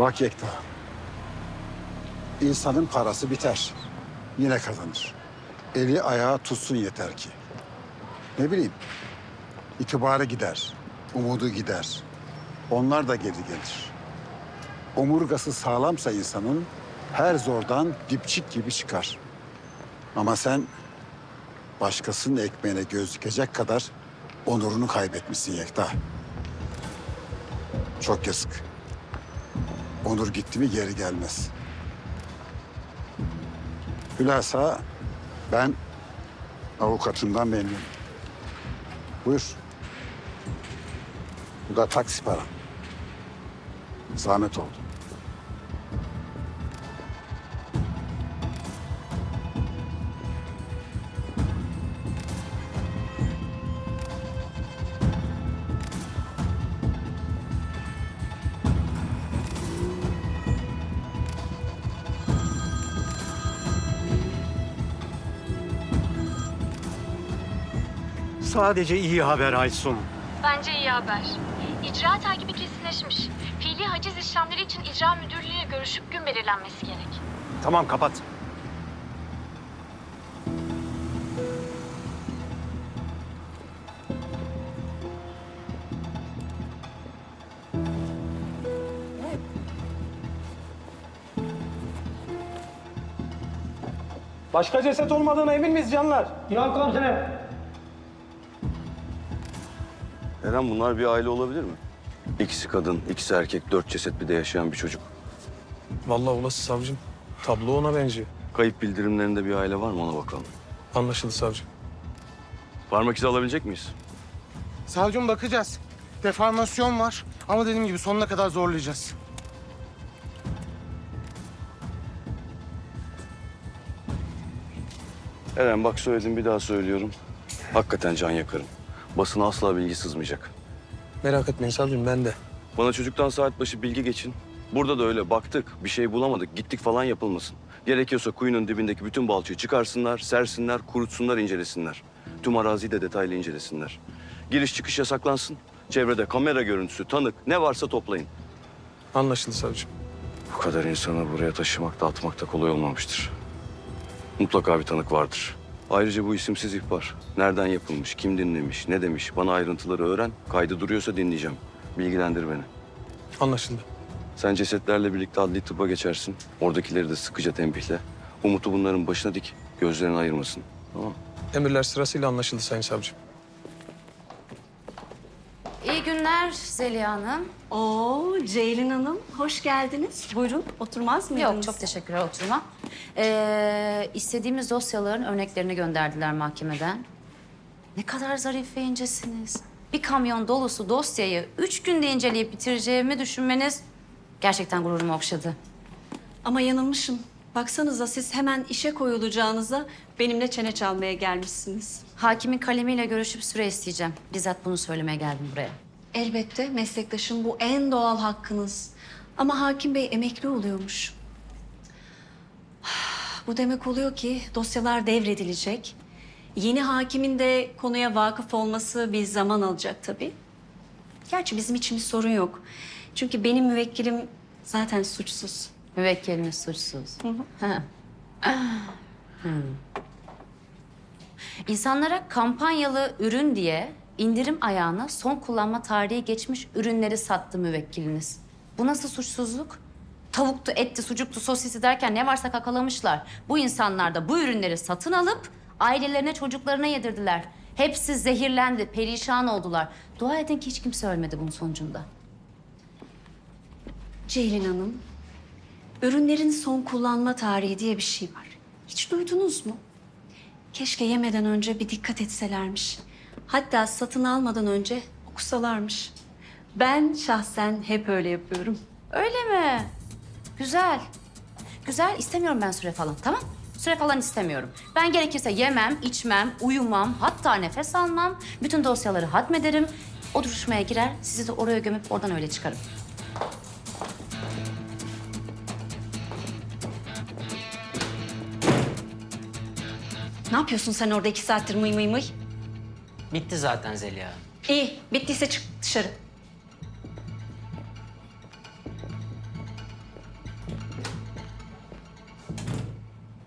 Bak Yekta. İnsanın parası biter. Yine kazanır. Eli ayağı tutsun yeter ki. Ne bileyim. itibarı gider. Umudu gider. Onlar da geri gelir. Omurgası sağlamsa insanın her zordan dipçik gibi çıkar. Ama sen başkasının ekmeğine göz dikecek kadar onurunu kaybetmişsin Yekta. Çok yazık. Onur gitti mi geri gelmez. Hülasa ben avukatımdan memnunum. Buyur. Bu da taksi para. Zahmet oldu. Sadece iyi haber Aysun. Bence iyi haber. İcra takibi kesinleşmiş. Fiili haciz işlemleri için icra müdürlüğüyle görüşüp gün belirlenmesi gerek. Tamam kapat. Başka ceset olmadığına emin miyiz canlar? Yok komiserim. Eren bunlar bir aile olabilir mi? İkisi kadın, ikisi erkek, dört ceset bir de yaşayan bir çocuk. Vallahi olası savcım. Tablo ona benziyor. Kayıp bildirimlerinde bir aile var mı ona bakalım. Anlaşıldı savcım. Parmak izi alabilecek miyiz? Savcım bakacağız. Deformasyon var ama dediğim gibi sonuna kadar zorlayacağız. Eren bak söyledim bir daha söylüyorum. Hakikaten can yakarım. Basına asla bilgi sızmayacak. Merak etmeyin savcım ben de. Bana çocuktan saat başı bilgi geçin. Burada da öyle baktık, bir şey bulamadık, gittik falan yapılmasın. Gerekiyorsa kuyunun dibindeki bütün balçığı çıkarsınlar, sersinler, kurutsunlar, incelesinler. Tüm araziyi de detaylı incelesinler. Giriş çıkış yasaklansın. Çevrede kamera görüntüsü, tanık ne varsa toplayın. Anlaşıldı savcım. Bu kadar insanı buraya taşımak da atmak da kolay olmamıştır. Mutlaka bir tanık vardır. Ayrıca bu isimsiz ihbar. Nereden yapılmış, kim dinlemiş, ne demiş bana ayrıntıları öğren. Kaydı duruyorsa dinleyeceğim. Bilgilendir beni. Anlaşıldı. Sen cesetlerle birlikte adli tıbba geçersin. Oradakileri de sıkıca tembihle. Umut'u bunların başına dik. Gözlerini ayırmasın. Tamam mı? Emirler sırasıyla anlaşıldı sayın savcım. Günler Zeliha Hanım. Oo Ceylin Hanım, hoş geldiniz. Buyurun, oturmaz mıydınız? Yok çok teşekkürler oturma. Ee, istediğimiz dosyaların örneklerini gönderdiler mahkemeden. Ne kadar zarif ve incesiniz. Bir kamyon dolusu dosyayı üç günde inceleyip bitireceğimi düşünmeniz gerçekten gururumu okşadı. Ama yanılmışım. Baksanıza siz hemen işe koyulacağınıza benimle çene çalmaya gelmişsiniz. Hakimin kalemiyle görüşüp süre isteyeceğim. Bizzat bunu söylemeye geldim buraya. Elbette meslektaşım bu en doğal hakkınız. Ama hakim bey emekli oluyormuş. Bu demek oluyor ki dosyalar devredilecek. Yeni hakimin de konuya vakıf olması bir zaman alacak tabii. Gerçi bizim için bir sorun yok. Çünkü benim müvekkilim zaten suçsuz. Müvekkiliniz suçsuz. Ha. Hmm. İnsanlara kampanyalı ürün diye indirim ayağına son kullanma tarihi geçmiş ürünleri sattı müvekkiliniz. Bu nasıl suçsuzluk? Tavuktu, etti, sucuktu, sosisi derken ne varsa kakalamışlar. Bu insanlar da bu ürünleri satın alıp ailelerine, çocuklarına yedirdiler. Hepsi zehirlendi, perişan oldular. Dua edin ki hiç kimse ölmedi bunun sonucunda. Ceylin Hanım, ürünlerin son kullanma tarihi diye bir şey var. Hiç duydunuz mu? Keşke yemeden önce bir dikkat etselermiş. Hatta satın almadan önce okusalarmış. Ben şahsen hep öyle yapıyorum. Öyle mi? Güzel. Güzel. İstemiyorum ben süre falan. Tamam? Süre falan istemiyorum. Ben gerekirse yemem, içmem, uyumam, hatta nefes almam. Bütün dosyaları hatmederim. O duruşmaya girer, sizi de oraya gömüp oradan öyle çıkarım. Ne yapıyorsun sen orada iki saattir mıy mıy mıy? Bitti zaten Zeliha. İyi, bittiyse çık dışarı.